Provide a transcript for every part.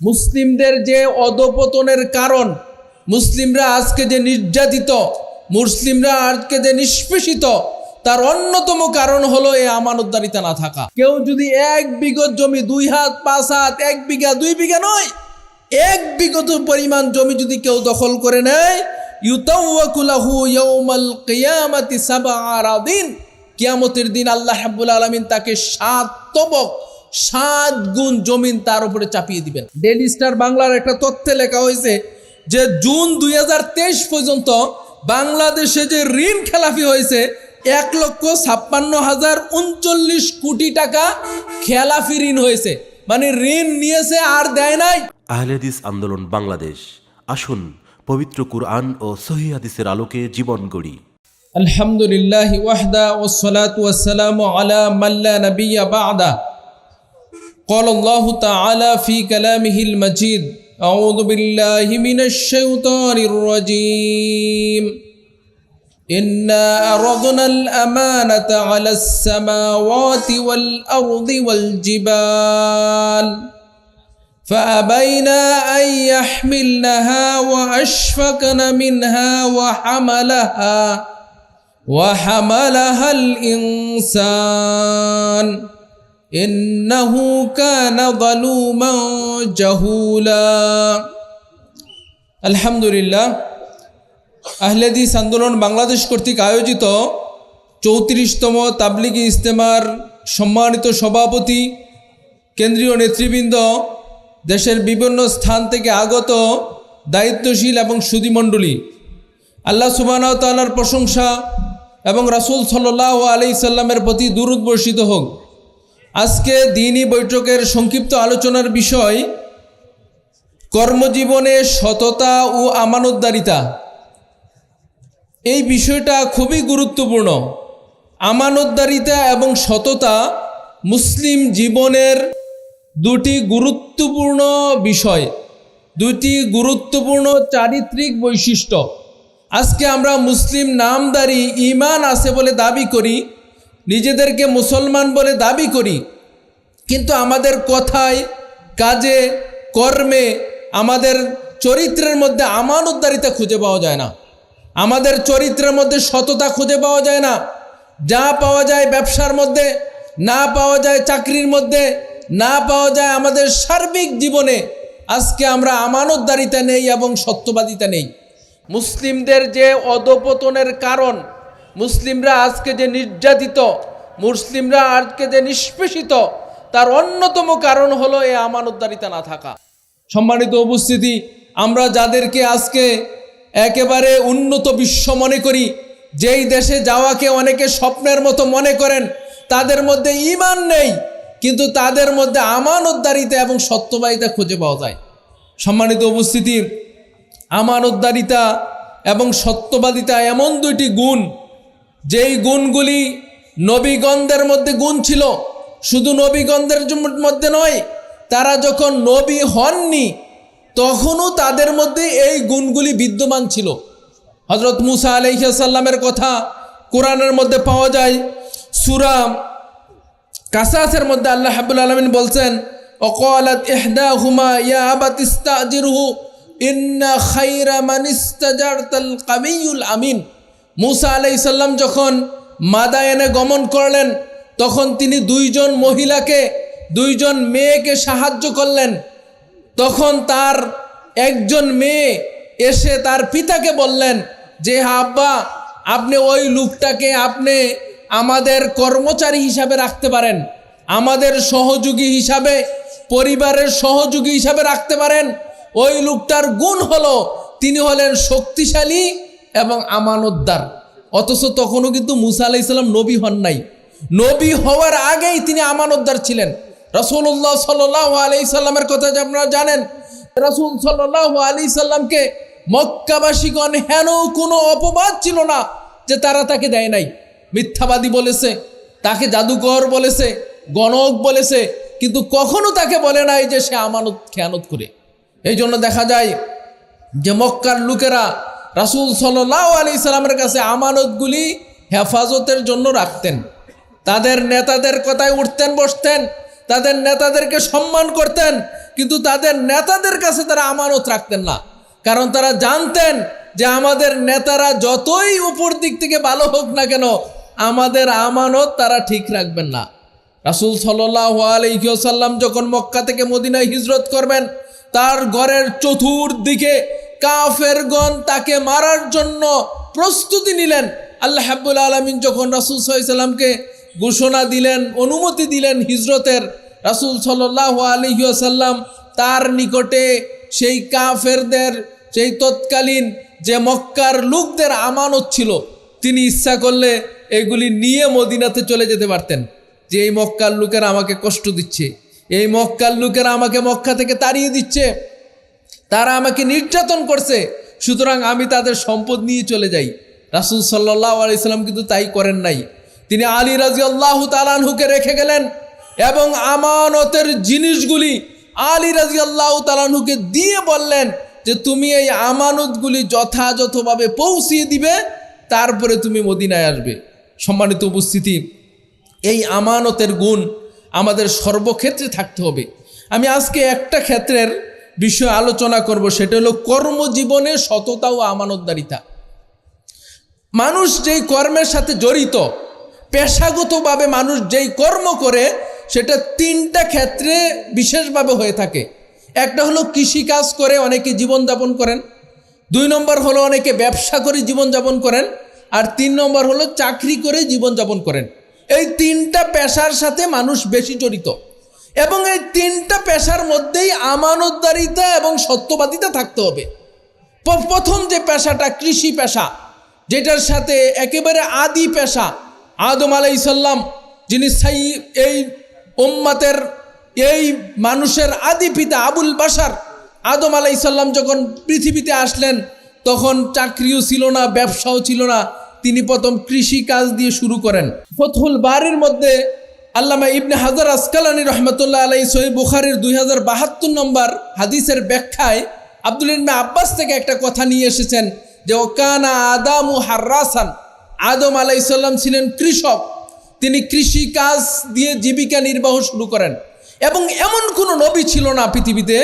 মুসলিমদের যে অধপতনের কারণ, মুসলিমরা আজকে যে নির্যাতিত, মুসলিমরা আজকে যে নিষ্পেষিত, তার অন্যতম কারণ হলো এই আমানতদারিতা না থাকা। কেউ যদি এক বিঘত জমি, দুই হাত, পাঁচ হাত, এক বিঘা, দুই বিঘা নয়, এক বিগত পরিমাণ জমি যদি কেউ দখল করে নেয় কিয়ামতের দিন আল্লাহ রাব্বুল আলামিন তাকে সাত তবক সাত গুণ জমিন তার উপরে চাপিয়ে দিবেন। ডেলি স্টার বাংলার একটা তথ্যে লেখা হয়েছে যে জুন দুই পর্যন্ত বাংলাদেশে যে ঋণ খেলাফি হয়েছে এক লক্ষ ছাপ্পান্ন হাজার উনচল্লিশ কোটি টাকা খেলাফি ঋণ হয়েছে। মানে ঋণ নিয়েছে আর দেয় নাই। আহলেদিস আন্দোলন বাংলাদেশ। আসুন পবিত্র কুরআন ও সহিদিসের আলোকে জীবন গড়ি। আলহামদুলিল্লাহ ওয়াহদা ওয়াসসালাতু ওয়াসসালামু আলা মাল্লা নবিয়্যা বাদা। قال الله تعالى في كلامه المجيد أعوذ بالله من الشيطان الرجيم إنا أرضنا الأمانة على السماوات والأرض والجبال فأبينا أن يحملنها وأشفقن منها وحملها وحملها الإنسان ইন্নাহু কানা জালুমা জাহুলা আলহামদুলিল্লাহ, আহলেদিস আন্দোলন বাংলাদেশ কর্তৃক আয়োজিত চৌত্রিশতম তাবলিগি ইজতেমার সম্মানিত সভাপতি, কেন্দ্রীয় নেতৃবৃন্দ, দেশের বিভিন্ন স্থান থেকে আগত দায়িত্বশীল এবং সুদীমণ্ডলী আল্লাহ সুবাহতালার প্রশংসা এবং রাসুল সাল্লাহ আলি সাল্লামের প্রতি দুরুদ হোক। আজকে দিনই বৈঠকের সংক্ষিপ্ত আলোচনার বিষয় কর্মজীবনে সততা ও আমানতদারিতা। এই বিষয়টা খুবই গুরুত্বপূর্ণ। আমানতদারিতা এবং সততা মুসলিম জীবনের দুটি গুরুত্বপূর্ণ বিষয়, দুটি গুরুত্বপূর্ণ চারিত্রিক বৈশিষ্ট্য। আজকে আমরা মুসলিম নামদারি ইমান আছে বলে দাবি করি, নিজেদেরকে মুসলমান বলে দাবি করি কিন্তু আমাদের কথায়, কাজে, কর্মে, আমাদের চরিত্রের মধ্যে আমানতদারিতা খুঁজে পাওয়া যায় না। আমাদের চরিত্রের মধ্যে সততা খুঁজে পাওয়া যায় না। যা পাওয়া যায় ব্যবসার মধ্যে, না পাওয়া যায় চাকরির মধ্যে, না পাওয়া যায় আমাদের সার্বিক জীবনে, আজকে আমরা আমানতদারিতা নেই এবং সত্যবাদিতা নেই। মুসলিমদের যে অধপতনের কারণ, মুসলিমরা আজকে যে নির্যাতিত, মুসলিমরা আজকে যে নিষ্পেষিত তার অন্যতম কারণ হলো এই আমানতদারিতা না থাকা। সম্মানিত উপস্থিতি, আমরা যাদেরকে আজকে একেবারে উন্নত বিশ্ব মনে করি, যেই দেশে যাওয়াকে অনেকে স্বপ্নের মতো মনে করেন, তাদের মধ্যে ইমান নেই, কিন্তু তাদের মধ্যে আমানতদারিতা এবং সত্যবাদিতা খুঁজে পাওয়া যায়। সম্মানিত উপস্থিতি, আমানতদারিতা এবং সত্যবাদিতা এমন দুইটি গুণ, যেই গুণগুলি নবীগণদের মধ্যে গুণ ছিল শুধু নবীগণদের মধ্যে নয়, তারা যখন নবী হননি, তখনও তাদের মধ্যে এই গুণগুলি বিদ্যমান ছিল। হজরত মুসা আলাইসাল্লামের কথা কোরআনের মধ্যে পাওয়া যায়। সুরাম কাসাসের মধ্যে আল্লাহ হাবুল আলমিন বলছেন, অকলাত ইহদা হুমা ইয়া আবাত ইস্তাজিরহু, ইন্না খাইরা মান ইস্তাজারতাল কাবিয়ুল আমিন। মুসা আলাইহিস সাল্লাম যখন মাদায়েনে গমন করলেন তখন তিনি দুইজন মহিলাকে দুইজন মেয়েকে সাহায্য করলেন। তখন তার একজন মেয়ে এসে তার পিতাকে বললেন যে "হ্যাঁ, আব্বা আপনি ওই লোকটাকে আপনি আমাদের কর্মচারী হিসাবে রাখতে পারেন আমাদের সহযোগী হিসাবে পরিবারের সহযোগী হিসাবে রাখতে পারেন। ওই লোকটার গুণ হলো তিনি হলেন শক্তিশালী এবং আমানতদার। অথচ তখনও কিন্তু মুসা আলাইসাল্লাম নবী হন নাই। নবী হওয়ার আগেই তিনি আমানতদার ছিলেন। রসুল্লাহ সাল্লাহ আলি সাল্লামের কথা আপনারা জানেন, রসুল সাল্লাহ আলি সাল্লামকে মক্কাবাসীগণ হেন কোনো অপবাদ ছিল না যে তারা তাকে দেয় নাই। মিথ্যাবাদী বলেছে, তাকে জাদুকর বলেছে, গণক বলেছে, কিন্তু কখনো তাকে বলে নাই যে সে আমানত, খেয়ানত করে। এই জন্য দেখা যায় যে মক্কার লোকেরা রাসুল সাল্লাহ আলি সাল্লামের কাছে আমানতগুলি হেফাজতের জন্য রাখতেন। তাদের নেতাদের কথায় উঠতেন, বসতেন, তাদের নেতাদেরকে সম্মান করতেন, কিন্তু তাদের নেতাদের কাছে তারা আমানত রাখতেন না। কারণ তারা জানতেন যে আমাদের নেতারা যতই উপর দিক থেকে ভালো হোক না কেন, আমাদের আমানত তারা ঠিক রাখবেন না। রাসুল সাল্লাহ আলহিসাল্লাম যখন মক্কা থেকে মদিনায় হিজরত করবেন, তার ঘরের চতুর্দিকে কাফেরগণ তাকে মারার জন্য প্রস্তুতি নিলেন। আল্লাহ হাব্বুল আলমিন যখন রাসুল সাল্লামকে ঘোষণা দিলেন, অনুমতি দিলেন হিজরতের রাসুল সাল্লাহ আলহিসাল্লাম তার নিকটে সেই কাফেরদের, সেই তৎকালীন যে মক্কার লোকদের আমানত ছিল, তিনি ইচ্ছা করলে এগুলি নিয়ে মদিনাতে চলে যেতে পারতেন। যে এই মক্কার লোকেরা আমাকে কষ্ট দিচ্ছে, এই মক্কার লোকেরা আমাকে মক্কা থেকে তাড়িয়ে দিচ্ছে, তারা আমাকে নির্যাতন করছে, সুতরাং আমি তাদের সম্পদ নিয়ে চলে যাই। রাসুল সাল্লাহ আলাইসাল্লাম কিন্তু তাই করেন নাই। তিনি আলী রাজি আল্লাহ তালানহুকে রেখে গেলেন এবং আমানতের জিনিসগুলি আলী রাজি আল্লাহ তালানহুকে দিয়ে বললেন যে তুমি এই আমানতগুলি যথাযথভাবে পৌঁছিয়ে দিবে, তারপরে তুমি মদিনায় আসবে। সম্মানিত উপস্থিতি, এই আমানতের গুণ আমাদের সর্বক্ষেত্রে থাকতে হবে। আমি আজকে একটা ক্ষেত্রের বিষয়ে আলোচনা করব, সেটা হলো কর্মজীবনে সততা ও আমানতদারিতা। মানুষ যেই কর্মের সাথে জড়িত পেশাগতভাবে মানুষ যেই কর্ম করে, সেটা তিনটা ক্ষেত্রে বিশেষভাবে হয়ে থাকে। একটা হলো কৃষিকাজ করে অনেকে জীবনযাপন করেন। দুই নম্বর হলো অনেকে ব্যবসা করে জীবনযাপন করেন। আর তিন নম্বর হলো চাকরি করে জীবনযাপন করেন। এই তিনটা পেশার সাথে মানুষ বেশি জড়িত। এবং এই তিনটা পেশার মধ্যেই আমানতদারিতা এবং সত্যবাদিতা থাকতে হবে। প্রথম যে পেশাটা কৃষি পেশা, যেটার সাথে একেবারে আদি পেশা আদম আলাই আলাইসাল্লাম, যিনি সাই, এই ওম্মাতের এই মানুষের আদি পিতা আবুল বাসার আদম আলাই আলাইসাল্লাম যখন পৃথিবীতে আসলেন, তখন চাকরিও ছিল না, ব্যবসাও ছিল না, তিনি প্রথম কৃষি কাজ দিয়ে শুরু করেন। ফথুল বাড়ির মধ্যে আল্লামা ইবনে হাজার আসকালানি রহমতুল্লাহ আলাই সহি বুখারির দুই হাজার বাহাত্তর নম্বর হাদিসের ব্যাখ্যায় আব্দুল ইবনে আব্বাস থেকে একটা কথা নিয়ে এসেছেন যে ও ওকানা আদামু হার্রাসান আদম আলাইসাল্লাম ছিলেন কৃষক। তিনি কৃষি কাজ দিয়ে জীবিকা নির্বাহ শুরু করেন। এবং এমন কোনো নবী ছিল না পৃথিবীতে,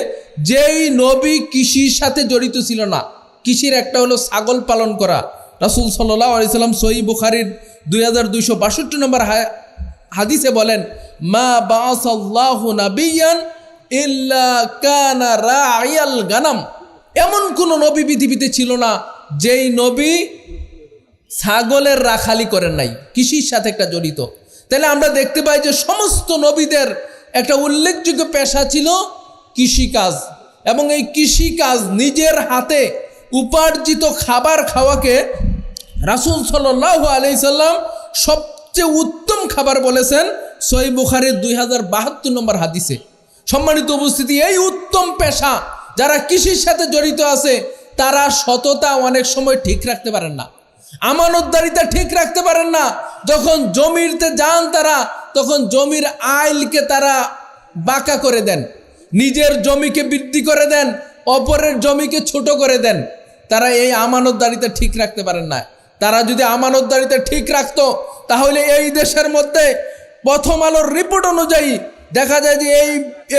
যেই নবী কৃষির সাথে জড়িত ছিল না। কৃষির একটা হলো ছাগল পালন করা। রাসুল সাল্লাহ আলাইসাল্লাম সহি বুখারির দুই হাজার দুইশো বাষট্টি নম্বর হাদিসে বলেন, মা বাসাল্লাহু রায়াল গানাম। এমন কোন নবী পৃথিবীতে ছিল না, যেই নবী ছাগলের রাখালি করেন নাই, কৃষির সাথে একটা জড়িত। তাহলে আমরা দেখতে পাই যে সমস্ত নবীদের একটা উল্লেখযোগ্য পেশা ছিল কৃষিকাজ। এবং এই কৃষিকাজ নিজের হাতে উপার্জিত খাবার খাওয়াকে রাসুল সাল্লাহ আলাইসাল্লাম সবচেয়ে উত্তম খাবার বলেছেন সই বুখারের দুই হাজার বাহাত্তর নম্বর হাদিসে। সম্মানিত উপস্থিতি, এই উত্তম পেশা যারা কৃষির সাথে জড়িত আছে, তারা সততা অনেক সময় ঠিক রাখতে পারেন না। আমানতদারিতা ঠিক রাখতে পারেন না। যখন জমিতে যান তারা, তখন জমির আইলকে তারা বাঁকা করে দেন। নিজের জমিকে বৃদ্ধি করে দেন, অপরের জমিকে ছোট করে দেন। তারা এই আমানতদারিতা ঠিক রাখতে পারেন না। তারা যদি আমানতদারিতা ঠিক রাখতো, তাহলে এই দেশের মধ্যে প্রথম আলোর রিপোর্ট অনুযায়ী দেখা যায় যে এই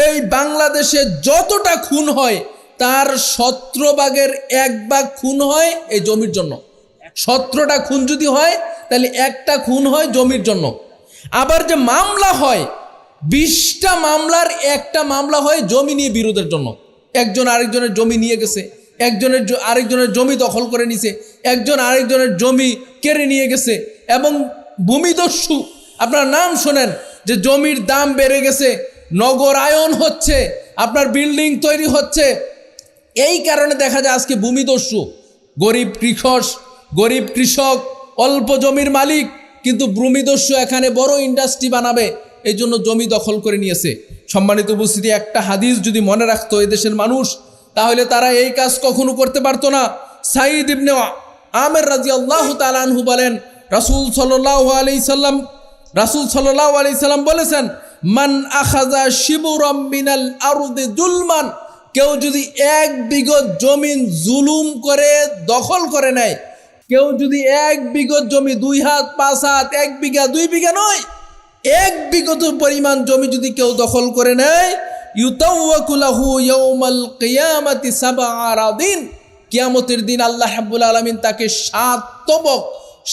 এই বাংলাদেশে যতটা খুন হয়, তার সতেরো ভাগের এক ভাগ খুন হয় এই জমির জন্য। সতেরোটা খুন যদি হয়, তাহলে একটা খুন হয় জমির জন্য। আবার যে মামলা হয়, বিশটা মামলার একটা মামলা হয় জমি নিয়ে বিরোধের জন্য। একজন আরেকজনের জমি নিয়ে গেছে, একজনের আরেকজনের জমি দখল করে নিছে, একজন আরেকজনের জমি কেড়ে নিয়ে গেছে, এবং ভূমিদস্যু, আপনার নাম শোনেন, যে জমির দাম বেড়ে গেছে নগরায়ন হচ্ছে, আপনার বিল্ডিং তৈরি হচ্ছে। এই কারণে দেখা যায় আজকে ভূমিদস্যু, গরিব কৃষক গরিব কৃষক, অল্প জমির মালিক, কিন্তু ভূমিদস্যু এখানে বড় ইন্ডাস্ট্রি বানাবে, এই জন্য জমি দখল করে নিয়েছে। সম্মানিত উপস্থিতি, একটা হাদিস যদি মনে রাখতো এই দেশের মানুষ, তাহলে তারা এই কাজ কখনো করতে পারতো না। সাইদ ইবনে আমের রাজি আল্লাহ তালানহু বলেন, রাসুল সাল্লাহ আলি সাল্লাম, রাসুল সাল্লাহ আলি সাল্লাম বলেছেন, মান আখাজা শিবুরম মিনাল আরুদে জুলমান কেউ যদি এক বিঘত জমিন জুলুম করে, দখল করে নেয় কেউ যদি এক বিঘত জমি দুই হাত, পাঁচ হাত, এক বিঘা, দুই বিঘা নয়, এক বিঘত পরিমাণ জমি যদি কেউ দখল করে নেয় ইউতাউয়াকুলাহু ইয়াউমাল কিয়ামাতি সাবআ আরাদিন, কিয়ামতের দিন আল্লাহ রাব্বুল আলামিন তাকে সাত তবক,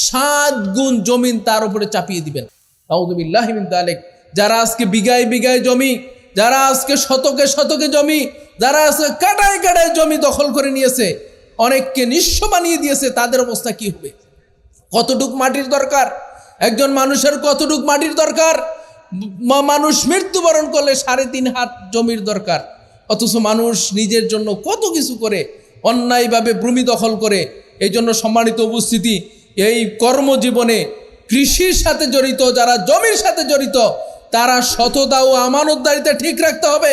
সাত গুণ জমিন তার উপরে চাপিয়ে দিবেন। আউযুবিল্লাহি মিন যালিক। যারা আজকে বিঘায় বিঘায় জমি, যারা আজকে শতকে শতকে জমি, যারা আজকে কাটায় কাটায় জমি দখল করে নিয়েছে অনেককে নিঃস্ব বানিয়ে দিয়েছে, তাদের অবস্থা কি হবে? কতটুক মাটির দরকার? একজন মানুষের কতটুক মাটির দরকার? মানুষ মৃত্যুবরণ করলে সাড়ে তিন হাত জমির দরকার। অথচ মানুষ নিজের জন্য কত কিছু করে, অন্যায়ভাবে ভূমি দখল করে। এই জন্য সম্মানিত উপস্থিতি, এই কর্মজীবনে কৃষির সাথে জড়িত, যারা জমির সাথে জড়িত, তারা সততা ও আমানতদারিতা ঠিক রাখতে হবে।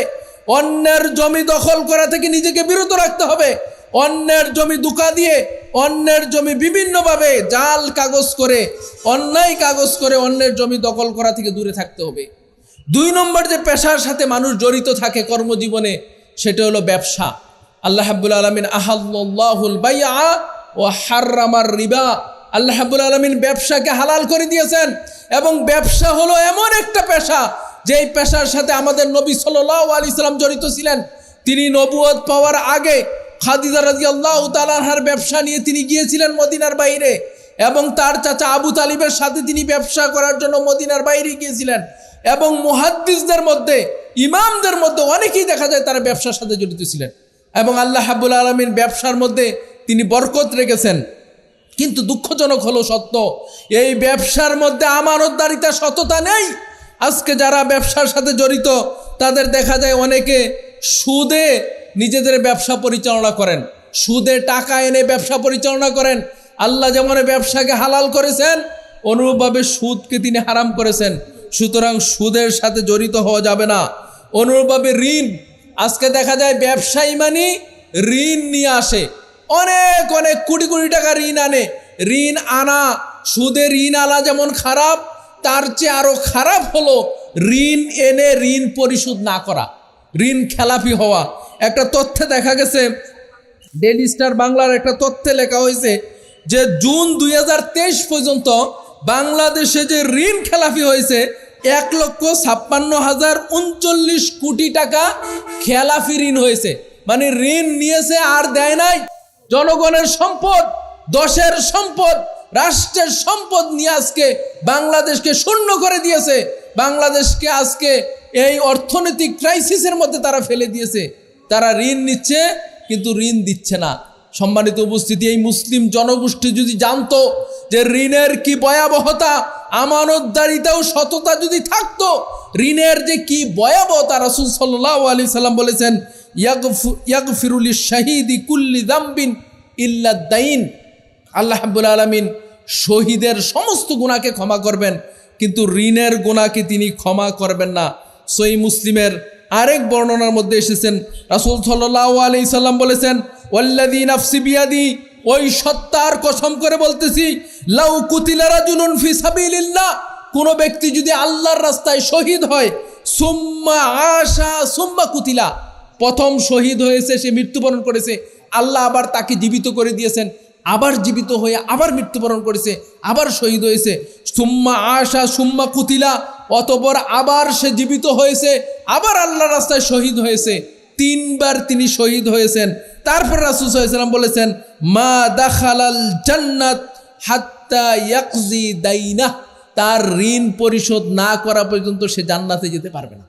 অন্যের জমি দখল করা থেকে নিজেকে বিরত রাখতে হবে। অন্যের জমি দুকা দিয়ে অন্যের জমি বিভিন্নভাবে জাল কাগজ করে, অন্যায় কাগজ করে অন্যের জমি দখল করা থেকে দূরে থাকতে হবে। দুই নম্বর যে পেশার সাথে মানুষ জড়িত থাকে কর্মজীবনে, সেটা হলো ব্যবসা। আল্লাহ হাব্বুল আলমিন আহাল্লাহুল বাইয়া ও হার্রামার রিবা। আল্লাহ হাব্বুল আলমিন ব্যবসাকে হালাল করে দিয়েছেন এবং ব্যবসা হলো এমন একটা পেশা, যেই পেশার সাথে আমাদের নবী সাল্লাহ আলি সাল্লাম জড়িত ছিলেন। তিনি নবুয়ত পাওয়ার আগে খাদিজা রাজি আল্লাহ তালাহার ব্যবসা নিয়ে তিনি গিয়েছিলেন মদিনার বাইরে এবং তার চাচা আবু তালিবের সাথে তিনি ব্যবসা করার জন্য মদিনার বাইরে গিয়েছিলেন এবং মুহাদ্দিসদের মধ্যে, ইমামদের মধ্যে অনেকেই দেখা যায় তারা ব্যবসার সাথে জড়িত ছিলেন এবং আল্লাহ হাবুল আলমিন ব্যবসার মধ্যে তিনি বরকত রেখেছেন। কিন্তু দুঃখজনক হলো সত্য, এই ব্যবসার মধ্যে আমানতদারিতা সততা নেই। আজকে যারা ব্যবসার সাথে জড়িত, তাদের দেখা যায় অনেকে সুদে নিজেদের ব্যবসা পরিচালনা করেন। সুদে টাকা এনে ব্যবসা পরিচালনা করেন। আল্লাহ যেমন ব্যবসাকে হালাল করেছেন, অনুরূপভাবে সুদকে তিনি হারাম করেছেন। সুতরাং সুদের সাথে জড়িত হওয়া যাবে না। অনুরূপভাবে ঋণ, আজকে দেখা যায় ব্যবসায়ী মানে ঋণ নিয়ে আসে। অনেক অনেক কোটি কোটি টাকা ঋণ আনে। ঋণ আনা সুদে ঋণ আনা যেমন খারাপ, তার চেয়ে আরও খারাপ হলো ঋণ এনে ঋণ পরিশোধ না করা। ঋণ খেলাপি হওয়া। একটা তথ্যে দেখা গেছে ডেলি স্টার বাংলার একটা তথ্যে লেখা হয়েছে যে, জুন দুই হাজার তেইশ পর্যন্ত বাংলাদেশে যে ঋণ খেলাপি হয়েছে, এক লক্ষ ছাপ্পান্ন হাজার উনচল্লিশ কোটি টাকা খেলাফি ঋণ হয়েছে। মানে ঋণ নিয়েছে আর দেয় নাই। জনগণের সম্পদ, দশের সম্পদ, রাষ্ট্রের সম্পদ নিয়ে আজকে বাংলাদেশকে শূন্য করে দিয়েছে। বাংলাদেশকে আজকে এই অর্থনৈতিক ক্রাইসিসের মধ্যে তারা ফেলে দিয়েছে। তারা ঋণ নিচ্ছে, কিন্তু ঋণ দিচ্ছে না। সম্মানিত উপস্থিতি, এই মুসলিম জনগোষ্ঠী যদি জানতো যে ঋণের কি ভয়াবহতা আমানতদারিতা ও সততা যদি থাকতো, ঋণের যে কি ভয়াবহতা, রাসুল সাল্লাহ আলি সাল্লাম বলেছেন ইয়াগফিরুল শাহিদি কুল্লি দাম্বিন ইল্লাদ্দাইন আল্লাহ আলমিন শহীদের সমস্ত গুণাকে ক্ষমা করবেন, কিন্তু ঋণের গুণাকে তিনি ক্ষমা করবেন না। সই মুসলিমের আরেক বর্ণনার মধ্যে এসেছেন। রাসুল সাল্লাহ আলি সাল্লাম বলেছেন ওল্লাদি নাফসি বিয়াদি ওই সত্তার কসম করে বলতেছি, লাউ কুতিলারা জুনুন ফি সাবিলিল্লাহ কোন ব্যক্তি যদি আল্লাহর রাস্তায় শহীদ হয়, সুম্মা আশা, সুম্মা কুতিলা প্রথম শহীদ হয়েছে, সে মৃত্যুবরণ করেছে, আল্লাহ আবার তাকে জীবিত করে দিয়েছেন। আবার জীবিত হয়ে আবার মৃত্যুবরণ করেছে, আবার শহীদ হয়েছে। সুম্মা আশা, সুম্মা কুতিলা, অতপর আবার সে জীবিত হয়েছে, আবার আল্লাহ রাস্তায় শহীদ হয়েছে। তিনবার তিনি শহীদ হয়েছেন। তারপর রাসুল সাল্লাম বলেছেন, মা দাখালাল জান্নাত হাত্তা ইয়াকজি দাইনা তার ঋণ পরিশোধ না করা পর্যন্ত সে জান্নাতে যেতে পারবে না।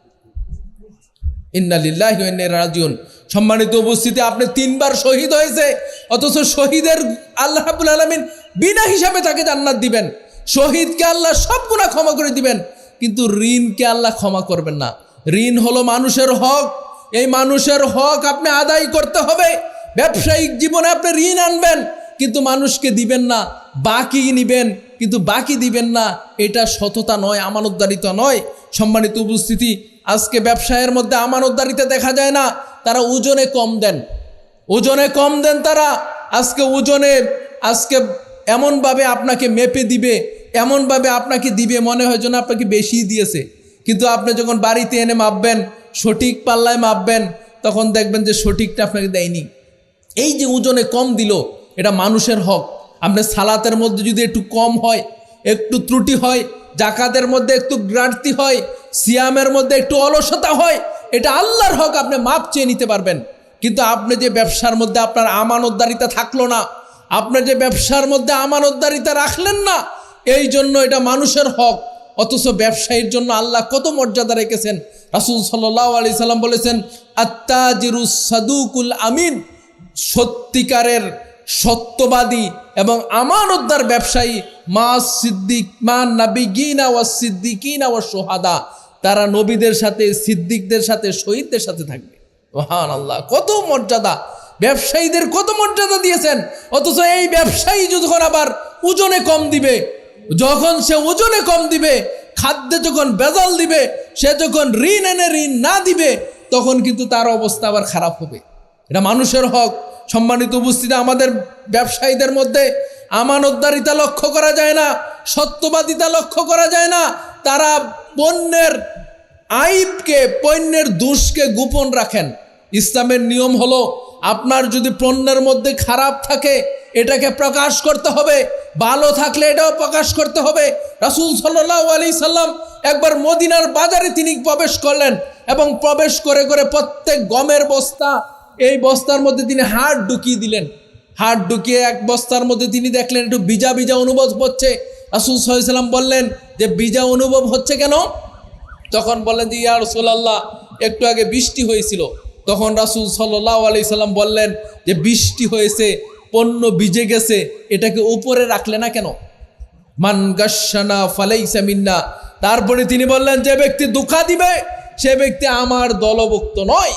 ইন্নালিল্লাহ সম্মানিত উপস্থিতি, আপনি তিনবার শহীদ হয়েছে, অথচ শহীদের আল্লাহ রাবুল আলমিন বিনা হিসাবে তাকে জান্নাত দিবেন। শহীদকে আল্লাহ সব গুণা ক্ষমা করে দিবেন, কিন্তু ঋণকে আল্লাহ ক্ষমা করবেন না। ঋণ হলো মানুষের হক। এই মানুষের হক আপনি আদায় করতে হবে। ব্যবসায়িক জীবনে আপনি ঋণ আনবেন, কিন্তু মানুষকে দিবেন না। বাকি নিবেন, কিন্তু বাকি দিবেন না। এটা সততা নয়, আমানতদারিতা নয়। সম্মানিত উপস্থিতি, আজকে ব্যবসায়ের মধ্যে আমানতদারিতে দেখা যায় না, তারা ওজনে কম দেন। ওজনে কম দেন তারা, আজকে ওজনে, আজকে এমনভাবে আপনাকে মেপে দিবে, এমনভাবে আপনাকে দিবে, মনে হয় যেন আপনাকে বেশি দিয়েছে। কিন্তু আপনি যখন বাড়িতে এনে মাপবেন, সঠিক পাল্লায় মাপবেন, তখন দেখবেন যে সঠিকটা আপনাকে দেয়নি। এই যে ওজনে কম দিল, এটা মানুষের হক। আপনার সালাতের মধ্যে যদি একটু কম হয়, একটু ত্রুটি হয় জাকাতের মধ্যে একটু ঘাটতি হয়, সিয়ামের মধ্যে একটু অলসতা হয়, এটা আল্লাহর হক, আপনি মাপ চেয়ে নিতে পারবেন। কিন্তু আপনি যে ব্যবসার মধ্যে আপনার আমানতদারিতা থাকল না আপনার যে ব্যবসার মধ্যে আমানতদারিতা রাখলেন না, এই জন্য এটা মানুষের হক। অথচ ব্যবসায়ীর জন্য আল্লাহ কত মর্যাদা রেখেছেন। রাসুল সাল্লাহ আলি সাল্লাম বলেছেন, আত্তাজিরুস সাদুকুল আমিন। সত্যিকারের সত্যবাদী এবং আমানতদার ব্যবসায়ী মা সিদ্দিক, মা নাবিগিনা ওয়া সিদ্দিকিনা ওয়া সোহাদা তারা নবীদের সাথে, সিদ্দিকদের সাথে, শহীদদের সাথে থাকবে। মহান আল্লাহ কত মর্যাদা। ব্যবসায়ীদের কত মর্যাদা দিয়েছেন। অথচ এই ব্যবসায়ী যখন আবার ওজনে কম দিবে, যখন সে ওজনে কম দিবে, খাদ্যে যখন বেজাল দিবে, সে যখন ঋণ এনে ঋণ না দিবে, তখন কিন্তু তার অবস্থা আবার খারাপ হবে। এটা মানুষের হক। সম্মানিত উপস্থিতি, আমাদের ব্যবসায়ীদের মধ্যে আমানতদারিতা লক্ষ্য করা যায় না, সত্যবাদিতা লক্ষ্য করা যায় না। তারা পণ্যের আইবকে পণ্যের দোষকে গোপন রাখেন। ইসলামের নিয়ম হলো, আপনার যদি পণ্যের মধ্যে খারাপ থাকে, এটাকে প্রকাশ করতে হবে। ভালো থাকলে এটাও প্রকাশ করতে হবে। রাসুল সাল্লাহ আলি সাল্লাম একবার মদিনার বাজারে তিনি প্রবেশ করলেন এবং প্রবেশ করে করে প্রত্যেক গমের বস্তা এই বস্তার মধ্যে তিনি হাড় ঢুকিয়ে দিলেন। হাড় ঢুকিয়ে এক বস্তার মধ্যে তিনি দেখলেন একটু বিজা বিজা অনুভব হচ্ছে। রাসুল সাল্লাম বললেন যে বিজা অনুভব হচ্ছে কেন? তখন বললেন যে, ইয়া রসুল্লাহ একটু আগে বৃষ্টি হয়েছিল। তখন রাসুল সাল্লাহ আলি সাল্লাম বললেন যে, বৃষ্টি হয়েছে, পণ্য ভিজে গেছে, এটাকে উপরে রাখলে না কেন? মান গাসানা ফালাইসা মিন্না। তারপরে তিনি বললেন, যে ব্যক্তি দুঃখা দিবে, সে ব্যক্তি আমার দলভুক্ত নয়।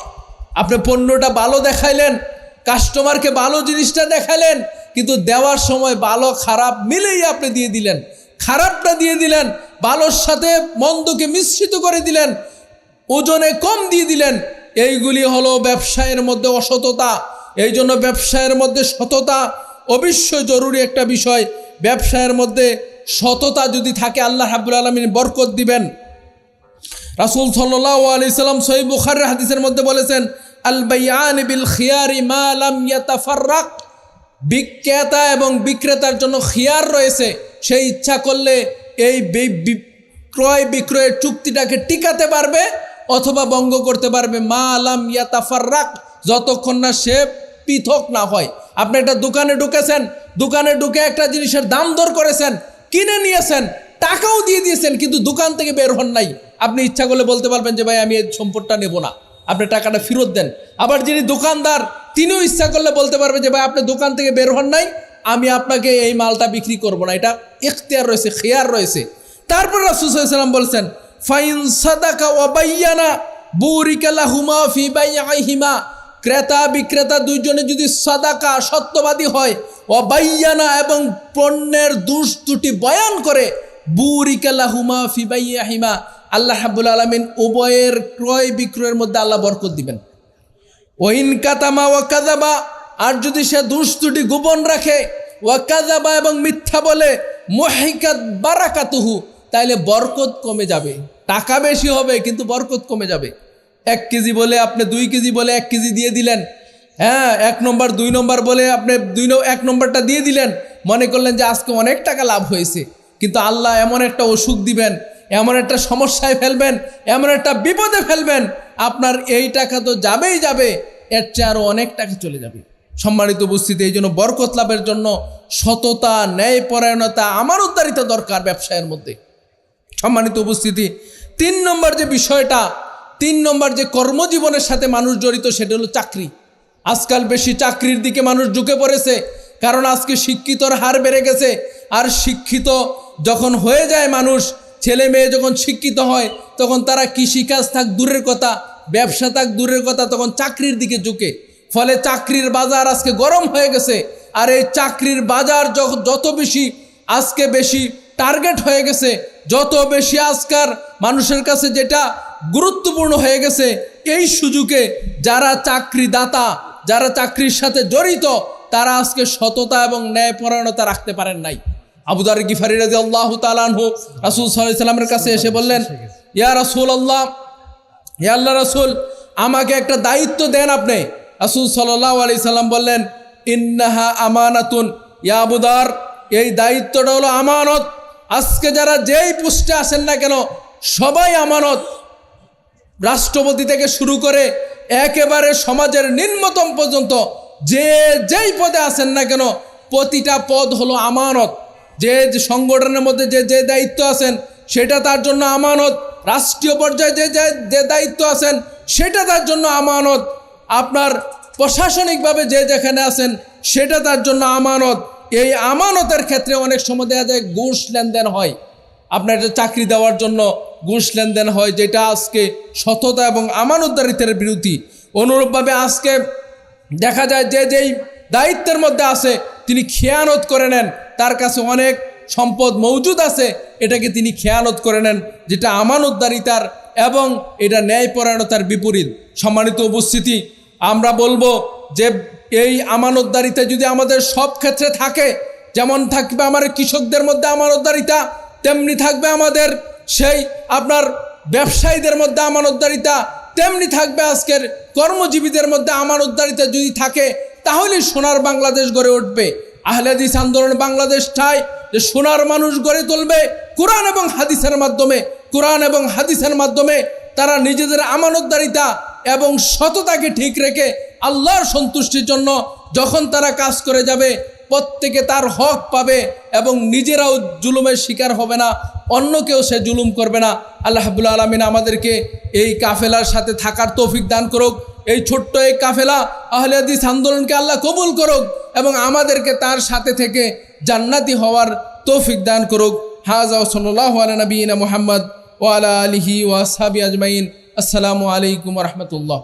আপনি পণ্যটা ভালো দেখাইলেন কাস্টমারকে ভালো জিনিসটা দেখালেন কিন্তু দেওয়ার সময় ভালো, খারাপ মিলেই আপনি দিয়ে দিলেন। খারাপটা দিয়ে দিলেন, ভালোর সাথে মন্দকে মিশ্রিত করে দিলেন, ওজনে কম দিয়ে দিলেন। এইগুলি হলো ব্যবসায়ের মধ্যে অসততা। এই জন্য ব্যবসায়ের মধ্যে সততা অবশ্যই জরুরি একটা বিষয়। ব্যবসায়ের মধ্যে সততা যদি থাকে, আল্লাহ হাবুল আলমিন বরকত দিবেন। রাসুল সাল্লাহ আলি সাল্লাম সহি বুখারের হাদিসের মধ্যে বলেছেন আল বাইয়ান বিল খিয়ারি মা লাম ইয়াতাফাররাক। বিক্রেতা এবং বিক্রেতার জন্য খিয়ার রয়েছে। সেই ইচ্ছা করলে এই ক্রয় বিক্রয়ের চুক্তিটাকে টিকাতে পারবে অথবা ভঙ্গ করতে পারবে। মা আলাম ইয়াতাফাররাক, যতক্ষণ না সে পৃথক না হয়। আপনি একটা দোকানে ঢুকেছেন, দোকানে ঢুকে একটা জিনিসের দাম দর করেছেন, কিনে নিয়েছেন, টাকাও দিয়ে দিয়েছেন, কিন্তু দোকান থেকে বের হন নাই। আপনি ইচ্ছা করলে বলতে পারবেন যে, ভাই, আমি এই সম্পদটা নেব না। আপনি টাকাটা ফেরত দেন। আবার যিনি দোকানদার, তিনিও ইচ্ছা করলে বলতে পারবে যে, ভাই, আপনি দোকান থেকে বের হন নাই, আমি আপনাকে এই মালটা বিক্রি করব না। এটা ইখতিয়ার রয়েছে, খেয়ার রয়েছে। তারপর রাসুসাল্লাম বলছেন, ফাইন সাদাকা ওয়াবাইয়ানা বুরিকালা হুমা ফি বাইহিমা ক্রেতা, বিক্রেতা দুইজনে যদি সাদাকা, সত্যবাদী হয় অবাইয়ানা এবং পণ্যের দুষ দুটি বয়ান করে বুরিকালা হুমা ফি বাইয়াহিমা আল্লাহ হাবুল আলমিন উভয়ের ক্রয় বিক্রয়ের মধ্যে আল্লাহ বরকত দিবেন। ওইন কাতামা ওয়াকাদাবা আর যদি সে দুষ্টুটি গোপন রাখে ওয়াকাদাবা এবং মিথ্যা বলে, মহিকাত বারাকাতুহু, তাইলে বরকত কমে যাবে। টাকা বেশি হবে, কিন্তু বরকত কমে যাবে। এক কেজি বলে আপনি দুই কেজি বলে এক কেজি দিয়ে দিলেন। হ্যাঁ এক নম্বর, দুই নম্বর বলে আপনি দুই এক নম্বরটা দিয়ে দিলেন। মনে করলেন যে আজকে অনেক টাকা লাভ হয়েছে। কিন্তু আল্লাহ এমন একটা অসুখ দিবেন এমন একটা সমস্যায় ফেলবেন, এমন একটা বিপদে ফেলবেন, আপনার এই টাকা তো যাবেই যাবে, এর চেয়ে আরও অনেক টাকা চলে যাবে। সম্মানিত উপস্থিতি, এই জন্য বরকত লাভের জন্য সততা, ন্যায়পরায়ণতা আমার উদ্ধারিত দরকার ব্যবসায়ের মধ্যে। সম্মানিত উপস্থিতি, তিন নম্বর যে বিষয়টা, তিন নম্বর যে কর্মজীবনের সাথে মানুষ জড়িত, সেটা হলো চাকরি। আজকাল বেশি চাকরির দিকে মানুষ ঢুকে পড়েছে, কারণ আজকে শিক্ষিতর হার বেড়ে গেছে, আর শিক্ষিত যখন হয়ে যায় মানুষ ছেলে মেয়ে যখন শিক্ষিত হয়, তখন তারা কৃষিকাজ থাক দূরের কথা, ব্যবসা থাক দূরের কথা, তখন চাকরির দিকে ঝুঁকে। ফলে চাকরির বাজার আজকে গরম হয়ে গেছে, আর এই চাকরির বাজার যত বেশি, আজকে বেশি টার্গেট হয়ে গেছে, যত বেশি আজকার মানুষের কাছে যেটা গুরুত্বপূর্ণ হয়ে গেছে, এই সুযোগে যারা চাকরিদাতা, যারা চাকরির সাথে জড়িত, তারা আজকে সততা এবং ন্যায়পরায়ণতা রাখতে পারেন নাই। আবুদার গিফারি রাজি আল্লাহ তালানহু রাসুল সাল্লামের কাছে এসে বললেন, ইয়া রাসুল আল্লাহ হে আল্লাহ রাসুল, আমাকে একটা দায়িত্ব দেন আপনি। রাসুল সাল্লাহ আলি সাল্লাম বললেন, ইন্নাহা আমানাতুন, ইয়া আবুদার এই দায়িত্বটা হলো আমানত। আজকে যারা যেই পুষ্টে আসেন না কেন, সবাই আমানত। রাষ্ট্রপতি থেকে শুরু করে একেবারে সমাজের নিম্নতম পর্যন্ত যে যেই পদে আসেন না কেন, প্রতিটা পদ হলো আমানত। যে সংগঠনের মধ্যে যে যে দায়িত্ব আছেন, সেটা তার জন্য আমানত। রাষ্ট্রীয় পর্যায়ে যে যে দায়িত্ব আছেন, সেটা তার জন্য আমানত। আপনার প্রশাসনিকভাবে যে যেখানে আছেন, সেটা তার জন্য আমানত। এই আমানতের ক্ষেত্রে অনেক সময় দেখা যায় ঘুষ লেনদেন হয়। আপনার চাকরি দেওয়ার জন্য ঘুষ লেনদেন হয়, যেটা আজকে সততা এবং আমানতদারিত্বের বিরোধী অনুরূপভাবে আজকে দেখা যায় যে যেই দায়িত্বের মধ্যে আছে তিনি খেয়ানত করে নেন। তার কাছে অনেক সম্পদ মজুদ আছে, এটাকে তিনি খেয়ানত করে নেন, যেটা আমানতদারিতার এবং এটা ন্যায়পরায়ণতার বিপরীত। সম্মানিত উপস্থিতি, আমরা বলব যে এই আমানতদারিতা যদি আমাদের সব ক্ষেত্রে থাকে, যেমন থাকবে আমার কৃষকদের মধ্যে আমানতদারিতা, তেমনি থাকবে আমাদের সেই আপনার ব্যবসায়ীদের মধ্যে আমানতদারিতা তেমনি থাকবে আজকের কর্মজীবীদের মধ্যে আমানতদারিতা যদি থাকে, তাহলে সোনার বাংলাদেশ গড়ে উঠবে। আহলেদিস আন্দোলন বাংলাদেশ ঠাই যে সোনার মানুষ গড়ে তুলবে। কোরআন এবং হাদিসের মাধ্যমে, কোরআন এবং হাদিসের মাধ্যমে তারা নিজেদের আমানতদারিতা এবং সততাকে ঠিক রেখে আল্লাহর সন্তুষ্টির জন্য যখন তারা কাজ করে যাবে প্রত্যেকে তার হক পাবে এবং নিজেরাও জুলুমের শিকার হবে না, অন্য কেউ সে জুলুম করবে না। আল্লাহ হাবুল আলমিন আমাদেরকে এই কাফেলার সাথে থাকার তৌফিক দান করুক। এই ছোট্ট এই কাফেলা আহলে হাদিস আন্দোলনকে আল্লাহ কবুল করুক এবং আমাদেরকে তার সাথে থেকে জান্নাতি হওয়ার তৌফিক দান করুক। হাজা আলা নবীনা মোহাম্মদ ওয়ালা আলিহি ওয়াসাবি আজমাইন। আসসালামু আলাইকুম রহমতুল্লাহ।